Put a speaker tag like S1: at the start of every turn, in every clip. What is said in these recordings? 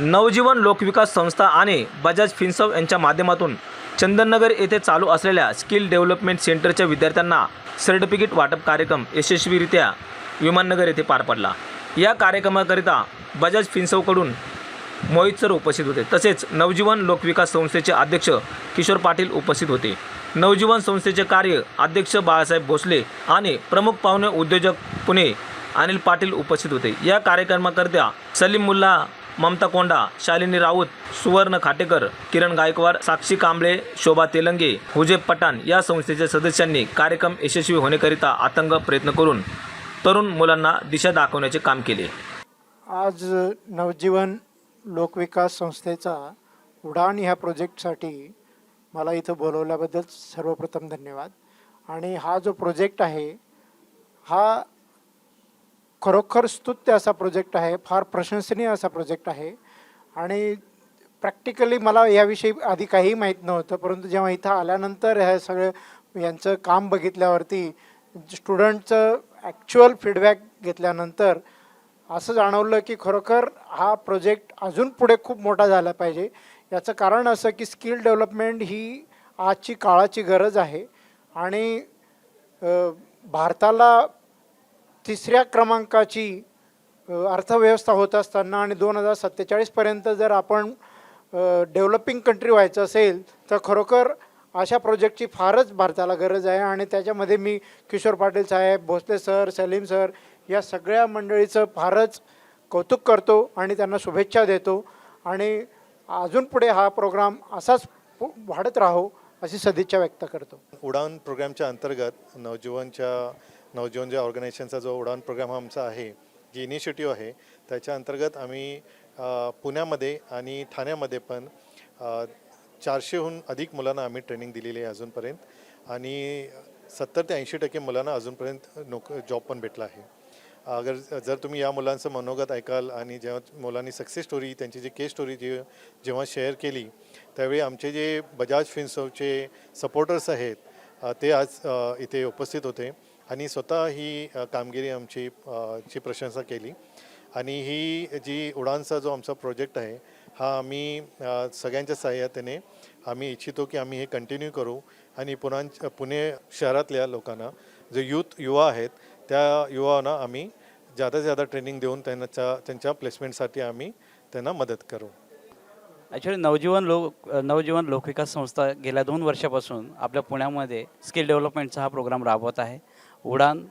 S1: नवजीवन लोकविकास संस्था आणि बजाज फिन्सव यांच्या माध्यमातून चंदननगर येथे चालू असलेल्या स्किल डेव्हलपमेंट सेंटरच्या विद्यार्थ्यांना सर्टिफिकेट वाटप कार्यक्रम यशस्वीरित्या विमाननगर येथे पार पडला. या कार्यक्रमाकरिता बजाज फिन्सवकडून मोहित सर उपस्थित होते. तसेच नवजीवन लोकविकास संस्थेचे अध्यक्ष किशोर पाटील उपस्थित होते. नवजीवन संस्थेचे कार्य अध्यक्ष बाळासाहेब भोसले आणि प्रमुख पाहुणे उद्योजक पुणे अनिल पाटील उपस्थित होते. या कार्यक्रमाकरता सलीम मुल्ला ममता कोंडा शालिनी राऊत सुवर्ण खाटेकर किरण गायकवाड साक्षी कांबळे शोभा तेलंगे हुजेब पठाण या संस्थेच्या सदस्यांनी कार्यक्रम यशस्वी होण्याकरिता आतंक प्रयत्न करून तरुण मुलांना दिशा दाखवण्याचे काम केले.
S2: आज नवजीवन लोकविकास संस्थेचा उडान ह्या प्रोजेक्टसाठी मला इथं बोलवल्याबद्दल सर्वप्रथम धन्यवाद. आणि हा जो प्रोजेक्ट आहे हा खरोखर स्तुत्य असा प्रोजेक्ट आहे फार प्रशंसनीय असा प्रोजेक्ट आहे. आणि प्रॅक्टिकली मला याविषयी आधी काहीही माहीत नव्हतं परंतु जेव्हा इथं आल्यानंतर हे सगळं यांचं काम बघितल्यावरती स्टुडंटचं ॲक्च्युअल फीडबॅक घेतल्यानंतर असं जाणवलं की खरोखर हा प्रोजेक्ट अजून पुढे खूप मोठा झाला पाहिजे. याचं कारण असं की स्किल डेव्हलपमेंट ही आजची काळाची गरज आहे. आणि भारताला तिसऱ्या क्रमांकाची अर्थव्यवस्था होत असताना आणि दोन हजार सत्तेचाळीसपर्यंत जर आपण डेव्हलपिंग कंट्री व्हायचं असेल तर खरोखर अशा प्रोजेक्टची फारच भारताला गरज आहे. आणि त्याच्यामध्ये मी किशोर पाटील साहेब भोसले सर सलीम सर या सगळ्या मंडळीचं फारच कौतुक करतो आणि त्यांना शुभेच्छा देतो. आणि अजून पुढे हा प्रोग्राम असाच वाढत राहो अशी सदिच्छा व्यक्त करतो.
S3: उडान प्रोग्रामच्या अंतर्गत नवजीवनच्या नवजीवन ज्या ऑर्गनायझेशनचा जो उडान प्रोग्राम हा आमचा आहे जी इनिशिएटिव्ह आहे त्याच्या अंतर्गत आम्ही पुण्यामध्ये आणि ठाण्यामध्ये पण चारशेहून अधिक मुलांना आम्ही ट्रेनिंग दिलेली आहे अजूनपर्यंत आणि सत्तर ते ऐंशी टक्के मुलांना अजूनपर्यंत नोक जॉब पण भेटला आहे. अगर जर तुम्ही या मुलांचं मनोगत ऐकाल आणि जेव्हा मुलांनी सक्सेस स्टोरी त्यांची जी केस स्टोरी जी जेव्हा शेअर केली त्यावेळी आमचे जे बजाज फिन्सोचे सपोर्टर्स आहेत ते आज इथे उपस्थित होते. आणि स्वतः ही कामगिरी आमची ची प्रशंसा केली. आणि ही जी उडानचा जो आमचा प्रोजेक्ट आहे हा आम्ही सगळ्यांच्या सहाय्यातेने आम्ही इच्छितो की आम्ही हे कंटिन्यू करू. आणि पुन्हा पुणे शहरातल्या लोकांना जे यूथ युवा आहेत त्या युवांना आम्ही जादा जादा ट्रेनिंग देऊन त्यांच्या त्यांच्या प्लेसमेंटसाठी आम्ही त्यांना मदत करू.
S4: ॲक्च्युली नवजीवन लोक नवजीवन लोकविकास संस्था गेल्या दोन वर्षापासून आपल्या पुण्यामध्ये स्किल डेव्हलपमेंटचा हा प्रोग्राम राबवत आहे. उडान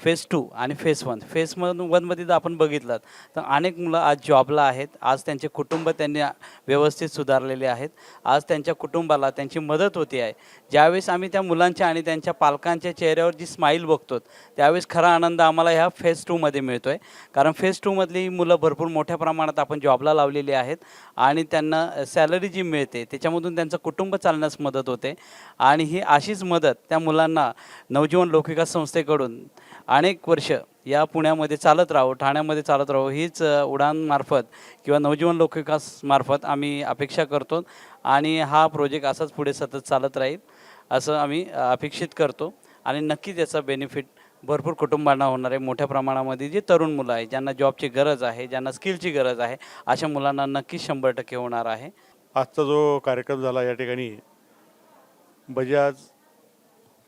S4: फेज टू आणि फेज वन फेज वन वनमध्ये जर आपण बघितलं तर अनेक मुलं आज जॉबला आहेत. आज त्यांचे कुटुंब त्यांनी व्यवस्थित सुधारलेले आहेत. आज त्यांच्या कुटुंबाला त्यांची मदत होते आहे. ज्यावेळेस आम्ही त्या मुलांच्या आणि त्यांच्या पालकांच्या चेहऱ्यावर जी स्माईल बघतो त्यावेळेस खरा आनंद आम्हाला ह्या फेज टूमध्ये मिळतो आहे कारण फेज टूमधली मुलं भरपूर मोठ्या प्रमाणात आपण जॉबला लावलेली आहेत आणि त्यांना सॅलरी जी मिळते त्याच्यामधून त्यांचं कुटुंब चालण्यास मदत होते. आणि ही अशीच मदत त्या मुलांना नवजीवन लोकविकास संस्थेकडून अनेक वर्ष या पुण्यामध्ये चालत राहो ठाण्यामध्ये चालत राहो हीच उडानमार्फत किंवा नवजीवन लोकविकास मार्फत आम्ही अपेक्षा करतो आणि हा प्रोजेक्ट असाच पुढे सतत चालत राहील असं आम्ही अपेक्षित करतो. आणि नक्कीच याचा बेनिफिट भरपूर कुटुंबांना होणार आहे. मोठ्या प्रमाणामध्ये जी तरुण मुलं आहे ज्यांना जॉबची गरज आहे ज्यांना स्किलची गरज आहे अशा मुलांना नक्कीच शंभर टक्के होणार आहे.
S5: आजचा जो कार्यक्रम झाला या ठिकाणी बजाज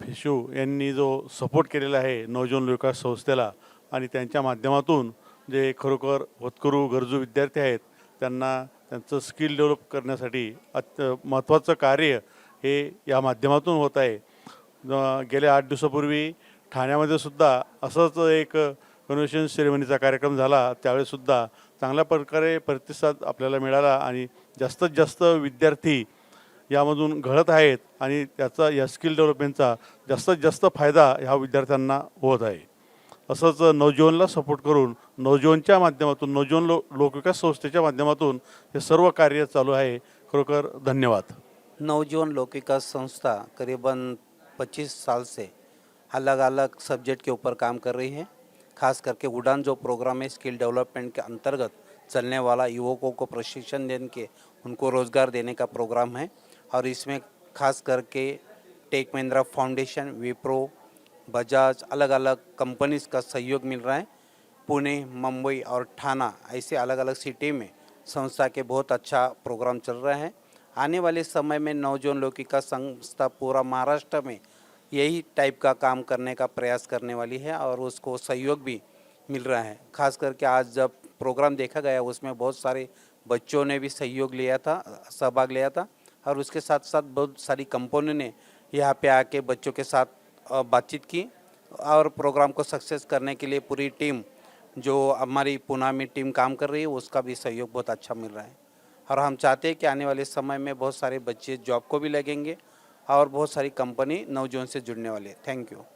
S5: फिशू यांनी जो सपोर्ट केलेला आहे नवजीवन विकास संस्थेला आणि त्यांच्या माध्यमातून जे खरोखर होतकरू गरजू विद्यार्थी आहेत त्यांना त्यांचं स्किल डेव्हलप करण्यासाठी अत्य महत्त्वाचं कार्य हे या माध्यमातून होत आहे. गेल्या आठ दिवसापूर्वी ठाण्यामध्ये सुद्धा असंच एक कन्व्हेन्शन सेरेमनीचा कार्यक्रम झाला. त्यावेळेसुद्धा चांगल्या प्रकारे प्रतिसाद आपल्याला मिळाला आणि जास्तीत जास्त विद्यार्थी यामधून घडत आहेत आणि त्याचा या स्किल डेव्हलपमेंटचा जास्तीत जास्त फायदा ह्या विद्यार्थ्यांना होत आहे. असंच नवजीवनला सपोर्ट करून नवजीवनच्या माध्यमातून नवजीवन लो लोकविकास संस्थेच्या माध्यमातून हे सर्व कार्य चालू आहे. खरोखर धन्यवाद.
S6: नवजीवन लोकविकास संस्था करीबन 25 साल से अलग अलग सब्जेक्ट के ऊपर काम कर रही है। खास करके उड़ान जो प्रोग्राम है स्किल डेवलपमेंट के अंतर्गत चलने वाला युवकों को प्रशिक्षण देने के उनको रोज़गार देने का प्रोग्राम है। और इसमें खास करके टेक महिंद्रा फाउंडेशन, विप्रो, बजाज अलग अलग कंपनीज़ का सहयोग मिल रहा है। पुणे, मुंबई और ठाना, ऐसे अलग अलग सिटी में संस्था के बहुत अच्छा प्रोग्राम चल रहे हैं। आने वाले समय में नवजोन लौकिका संस्था पूरा महाराष्ट्र में यही टाइप का काम करने का प्रयास करने वाली है और उसको सहयोग भी मिल रहा है। खास करके आज जब प्रोग्राम देखा गया, उसमें बहुत सारे बच्चों ने भी सहयोग लिया था, सहभाग लिया था। और उसके साथ साथ बहुत सारी कंपनियों ने यहाँ पे आके बच्चों के साथ बातचीत की और प्रोग्राम को सक्सेस करने के लिए पूरी टीम, जो हमारी पुना में टीम काम कर रही है, उसका भी सहयोग बहुत अच्छा मिल रहा है। और हम चाहते हैं कि आने वाले समय में बहुत सारे बच्चे जॉब को भी लगेंगे और बहुत सारी कंपनी नवजोन से जुड़ने वाले थैंक यू